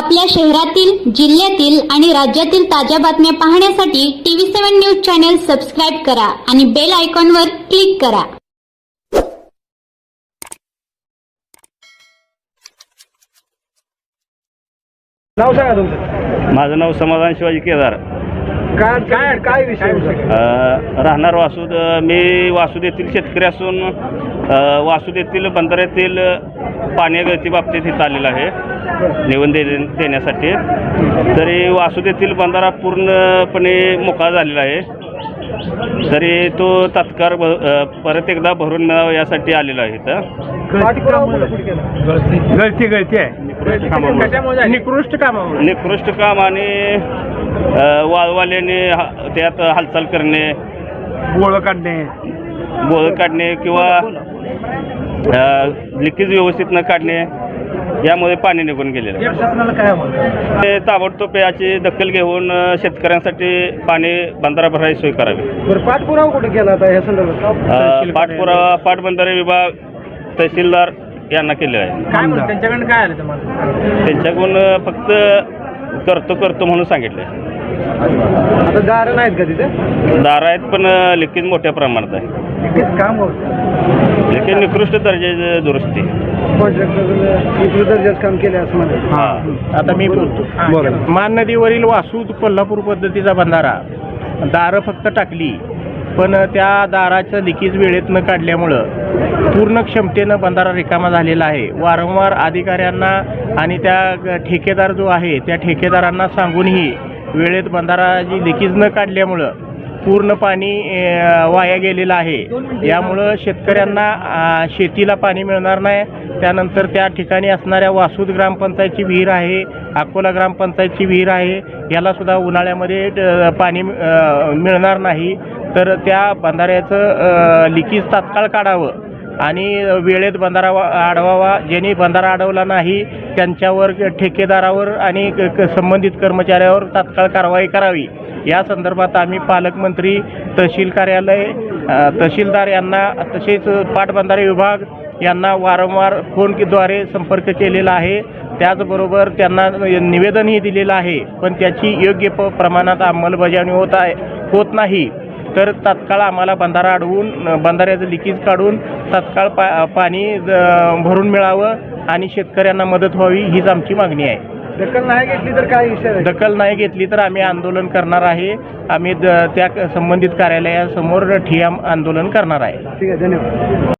आपल्या शहरातील जिल्ह्यातील आणि राज्यातील ताज्या बातम्या पाहण्यासाठी TV seven news channel subscribe करा आणि बेल आयकॉनवर क्लिक करा. नाव सांगा तुमचं. माझं नाव समाधान शिवाजी केदार. काय काय काय विषय? अ, राहणार वासुद मी वासुद येथील शेतकरी असून अ, वासुद येथील बंधाऱ्यातील पाणी गळती बाबतीत इथं आलेलं आहे. निवड दे देण्यासाठी. तरी वासुद येथील बंधारा पूर्णपणे मोकळा झालेला आहे. तरी तो तात्काळ परत एकदा भरून मिळावा यासाठी आलेला आहे इथं? गळती गळती. आहे? निकृष्ट कामामुळे. निकृष्ट काम आणि वाळवाल्याने त्यात हालचाल करणे. गोळ काढणे. बोळ काढणे किंवा लिकेज व्यवस्थित न काढणे. यामुळे पाणी निघून गेलेलं आहे. प्रशासनाला काय म्हणतात ते ताबडतोब याची दखल घेऊन अ, शेतकऱ्यांसाठी पाणी बंधारा भरायची सोय करावी बरं पाठपुरावा कुठे केला आता या संदर्भात? पाठपुरावा पाटबंधारे विभाग तहसीलदार यांना केलेला आहे. काय म्हणतात? त्यांच्याकडे काय आलं तुम्हाला त्यांच्याकडून अ, फक्त करतो करतो म्हणून सांगितलं आता दार नाहीत का तिथे? दारा आहेत पण लिकेज मोठ्या प्रमाणात आहे. काम होतं. लिकेज निकृष्ट दर्जाची दुरुस्ती. कॉन्ट्रॅक्टर काम केलं असं म्हणा हा आता मी बोलतो. मान नदीवरील वासूद कोल्हापूर पद्धतीचा बंधारा. दारं फक्त टाकली पण त्या दाराचं लिकेज वेळेत न काढल्यामुळं पूर्ण क्षमतेनं बंधारा रिकामा झालेला आहे. वारंवार अधिकाऱ्यांना आणि त्या ठेकेदार जो आहे त्या ठेकेदारांना सांगूनही वेळेत बंधारा जी लिकेज न काढल्यामुळं पूर्ण पाणी वाया गेलेलं आहे. यामुळं शेतकऱ्यांना शेतीला पाणी मिळणार नाही त्यानंतर त्या ठिकाणी असणाऱ्या वासूद ग्रामपंचायतची विहीर आहे अकोला ग्रामपंचायतची विहीर आहे. यालासुद्धा उन्हाळ्यामध्ये पाणी मिळणार नाही. तर त्या बंधाऱ्याचं लिकेज तात्काळ काढावं आणि वेळेत बंधारा अडवावा. ज्यांनी बंधारा अडवला नाही त्यांच्यावर ठेकेदारावर आणि क- क- संबंधित कर्मचाऱ्यावर तात्काळ कारवाई करावी. या संदर्भात आम्ही पालकमंत्री तहसील कार्यालय तहसीलदार यांना तसेच पाटबंधारे विभाग यांना वारंवार फोनद्वारे संपर्क केलेला आहे. त्याचबरोबर त्यांना निवेदनही दिलेलं आहे. पण त्याची योग्य प प्रमाणात अंमलबजावणी होत आहे होत नाही. तर तात्काळ आम्हाला बंधारा अडवून बंधाऱ्याचं लिकेज काढून तात्काळ पा पाणी भरून मिळावं आणि शेतकऱ्यांना मदत व्हावी हीच आमची मागणी आहे. दखल नाही घेतली तर काय विषय? दखल नाही घेतली तर आम्ही आंदोलन करणार आहे. आम्ही त्या संबंधित कार्यालयासमोर ठिय्या आंदोलन करणार आहे. ठीक आहे धन्यवाद.